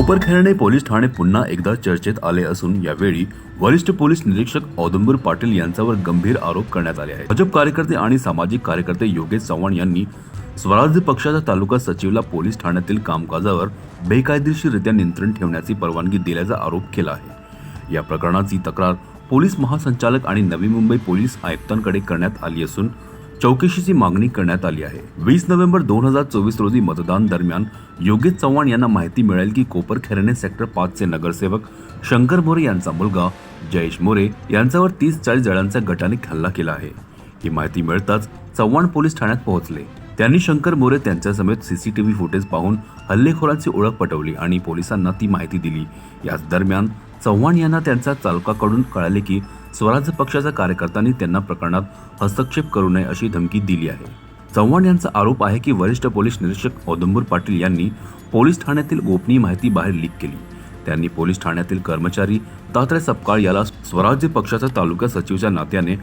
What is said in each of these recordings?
Koparkhairane police Thane पुन्हा एकदा चर्चेत आले असून यावेळी वरिष्ठ पोलीस निरीक्षक औदंबर पाटील यांच्यावर गंभीर आरोप करण्यात आले आहेत. भाजप कार्यकर्ते आणि सामाजिक कार्यकर्ते योगेश चव्हाण यांनी स्वराज्य पक्षाच्या तालुका सचिवला पोलीस ठाण्यातील कामकाजावर बेकायदेशीररित्या नियंत्रण ठेवण्याची परवानगी दिल्याचा आरोप केला आहे. या प्रकरणाची तक्रार पोलीस महासंचालक आणि नवी मुंबई पोलीस आयुक्तांकडे करण्यात आली असून चौकशीची मागणी करण्यात आली आहे. वीस नोव्हेंबर दोन हजार चोवीस रोजी मतदान दरम्यान योगेश चव्हाण यांना माहिती मिळेल की कोपरखेरणे सेक्टर पाचचे नगरसेवक शंकर मोरे यांचा मुलगा जयेश मोरे यांच्यावर तीस चाळीस जणांच्या गटाने हल्ला केला आहे. ही माहिती मिळताच चव्हाण पोलीस ठाण्यात पोहोचले. त्यांनी शंकर मोरे त्यांच्यासमेत सीसीटीव्ही फुटेज पाहून हल्लेखोरांची ओळख पटवली आणि पोलिसांना ती माहिती दिली. याच दरम्यान चव्हाण यांना त्यांच्या चालकाकडून कळाले की स्वराज्य पक्षाच्या कार्यकर्त्यांनी त्यांना प्रकरणात हस्तक्षेप करू नये अशी धमकी दिली आहे. चव्हाण यांचा आरोप आहे की वरिष्ठ पोलीस निरीक्षक औदंबर पाटील यांनी पोलीस ठाण्यातील गोपनीय माहिती बाहेर लीक केली. त्यांनी पोलीस ठाण्यातील कर्मचारी तात्रे सपकाळ याला स्वराज्य पक्षाच्या तालुका सचिवच्या नात्याने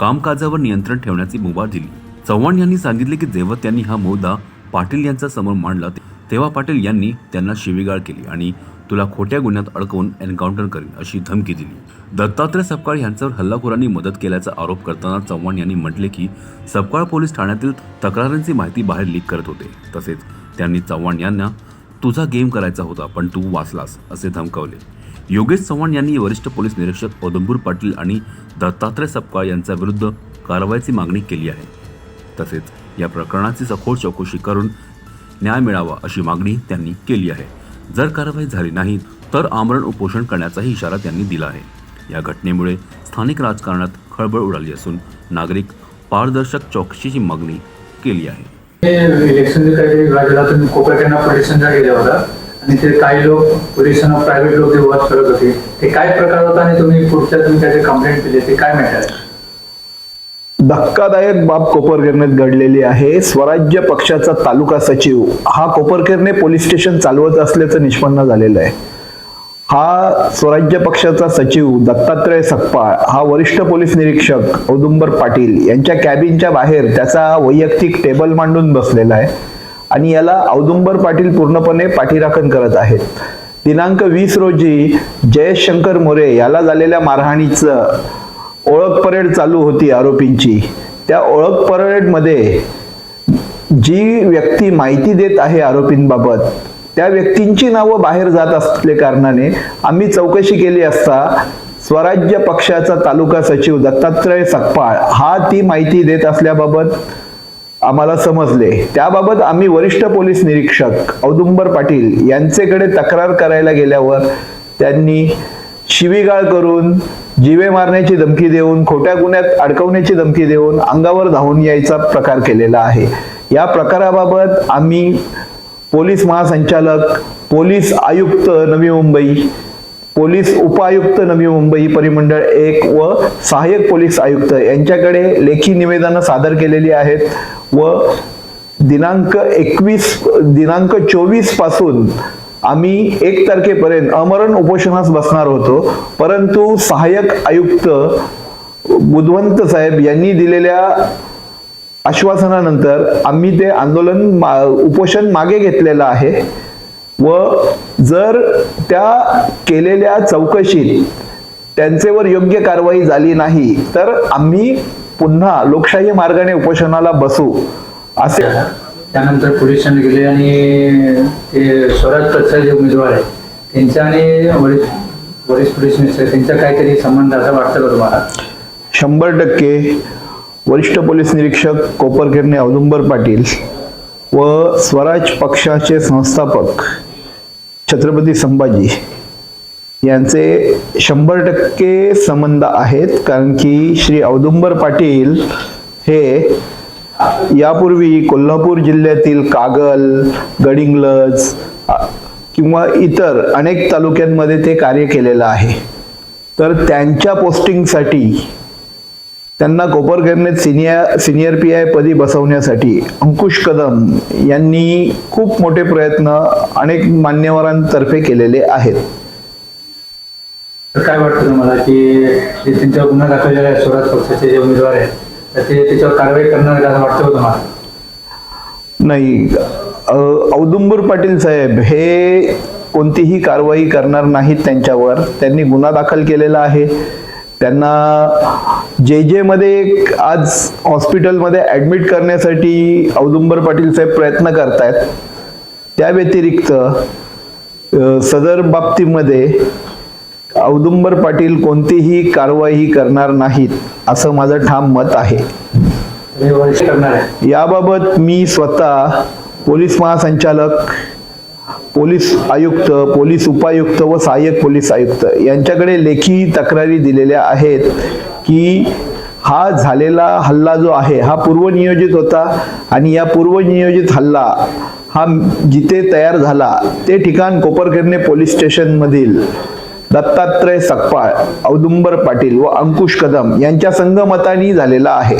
कामकाजावर नियंत्रण ठेवण्याची मुभा दिली. चव्हाण यांनी सांगितले की जेव्हा त्यांनी हा मुद्दा पाटील यांच्या समोर मांडला तेव्हा पाटील यांनी त्यांना शिवीगाळ केली आणि तुला खोट्या गुन्ह्यात अडकवून एन्काउंटर करीन अशी धमकी दिली. दत्तात्रय सपकाळ यांच्यावर हल्लाखोरांनी मदत केल्याचा आरोप करताना चव्हाण यांनी म्हटले की सपकाळ पोलीस ठाण्यातील तक्रारांची माहिती बाहेर लीक करत होते. तसेच त्यांनी चव्हाण यांना तुझा गेम करायचा होता पण तू वाचलास असे धमकावले. योगेश चव्हाण यांनी वरिष्ठ पोलीस निरीक्षक औदंबूर पाटील आणि दत्तात्रय सपकाळ यांच्या विरुद्ध कारवाईची मागणी केली आहे. तसेच या प्रकरणाची सखोल चौकशी करून न्याय मिळावा अशी मागणी त्यांनी केली आहे. जर कारवाई झाली नाही तर आमरण उपोषण करण्याचाही इशारा त्यांनी दिला आहे. या घटनेमुळे स्थानिक राजकारणात खळबळ उडाली असून नागरिक पारदर्शक चौकशीची मागणी केली आहे. इलेक्शन काही तुम्ही होता आणि ते काही लोक पोलिसांना प्रायव्हेट लोक ते करत होते ते काय प्रकार होता आणि तुम्ही पुढच्या तुम्ही त्याचे कंप्लेंट दिले ते काय म्हणतात धक्कादायक बाब कोपरगिरणेत घडलेली आहे. स्वराज्य पक्षाचा तालुका सचिव. हा कोपरगिरणे पोलीस स्टेशन चालवत असल्याचं निष्पन्न झालेलं आहे. हा स्वराज्य पक्षाचा सचिव दत्तात्रय सकपाळ हा वरिष्ठ पोलीस निरीक्षक औदुंबर पाटील यांच्या कॅबिनच्या बाहेर त्याचा वैयक्तिक टेबल मांडून बसलेला आहे आणि याला औदुंबर पाटील पूर्णपणे पाठीराखण करत आहेत. दिनांक वीस रोजी जयशंकर मोरे याला झालेल्या मारहाणीचं ओळख परेड चालू होती आरोपींची. त्या ओळख परेडमध्ये जी व्यक्ती माहिती देत आहे आरोपींबाबत त्या व्यक्तींची नावं बाहेर जात असले कारणाने आम्ही चौकशी केली असता स्वराज्य पक्षाचा तालुका सचिव दत्तात्रय सकपाळ हा ती माहिती देत असल्याबाबत आम्हाला समजले. त्याबाबत आम्ही वरिष्ठ पोलीस निरीक्षक औदुंबर पाटील यांचेकडे तक्रार करायला गेल्यावर त्यांनी शिवीगाळ करून जीवे मारण्याची धमकी देऊन खोट्या गुन्ह्यात अडकवण्याची धमकी देऊन अंगावर धावून यायचा प्रकार केलेला आहे. या प्रकाराबाबत आम्ही पोलीस महासंचालक पोलीस आयुक्त नवी मुंबई पोलीस उपायुक्त नवी मुंबई परिमंडळ एक व सहाय्यक पोलीस आयुक्त यांच्याकडे लेखी निवेदनं सादर केलेली आहेत व दिनांक एकवीस दिनांक चोवीसपासून आम्ही एक तारखेपर्यंत अमरण उपोषणास बसणार होतो परंतु सहाय्यक आयुक्त बुधवंत साहेब यांनी दिलेल्या आश्वासनानंतर आम्ही ते आंदोलन मा- उपोषण मागे घेतलेलं आहे. व जर त्या केलेल्या चौकशीत त्यांचेवर योग्य कारवाई झाली नाही तर आम्ही पुन्हा लोकशाही मार्गाने उपोषणाला बसू असे त्यानंतर पोलीस स्टेशन गेले आणि ते स्वराज पक्षाचे जे उमेदवार आहे त्यांचा आणि वरिष्ठ वरिष्ठ पोलीस निरीक्षक त्यांचा काहीतरी संबंध असा वाटतं का तुम्हाला? शंभर टक्के. वरिष्ठ पोलीस निरीक्षक कोपरगिरणे औदुंबर पाटील व स्वराज पक्षाचे संस्थापक छत्रपती संभाजी यांचे शंभर टक्के संबंध आहेत कारण की श्री औदुंबर पाटील हे यापूर्वी कोल्हापूर जिल्ह्यातील कागल गडिंग्लज किंवा इतर अनेक तालुक्यांमध्ये ते कार्य केलेलं आहे. तर त्यांच्या पोस्टिंगसाठी त्यांना कोपरगिरणेत सिनियर सिनियर पी आय पदी बसवण्यासाठी अंकुश कदम यांनी खूप मोठे प्रयत्न अनेक मान्यवरांतर्फे केलेले आहेत. काय वाटतं तुम्हाला की जे त्यांच्यावर गुन्हा दाखवलेला आहे स्वराज पक्षाचे जे उमेदवार आहेत ते त्याच्यावर कारवाई करणार असं वाटतं तुम्हाला? नाही औदुंबर पाटील साहेब हे कोणतीही कारवाई करणार नाहीत त्यांच्यावर. त्यांनी गुन्हा दाखल केलेला आहे. त्यांना जे जे मध्ये आज हॉस्पिटलमध्ये ॲडमिट करण्यासाठी औदुंबर पाटील साहेब प्रयत्न करतायत. त्या व्यतिरिक्त सदर बाबतीमध्ये औदुंबर पाटील कोणतीही कारवाई करणार नाहीत. असं माझं ठाम मत आहे. याबाबत मी स्वतः पोलीस महासंचालक पोलीस आयुक्त पोलीस उपायुक्त व सहाय्यक पोलीस आयुक्त यांच्याकडे लेखी तक्रारी दिलेल्या आहेत की हा झालेला हल्ला जो आहे हा पूर्वनियोजित होता आणि या पूर्वनियोजित हल्ला हा जिथे तयार झाला ते ठिकाण कोपरखिरणे पोलीस स्टेशनमधील दत्तात्रय सकपाळ औदुंबर पाटील व अंकुश कदम यांच्या संगमतानी झालेला आहे.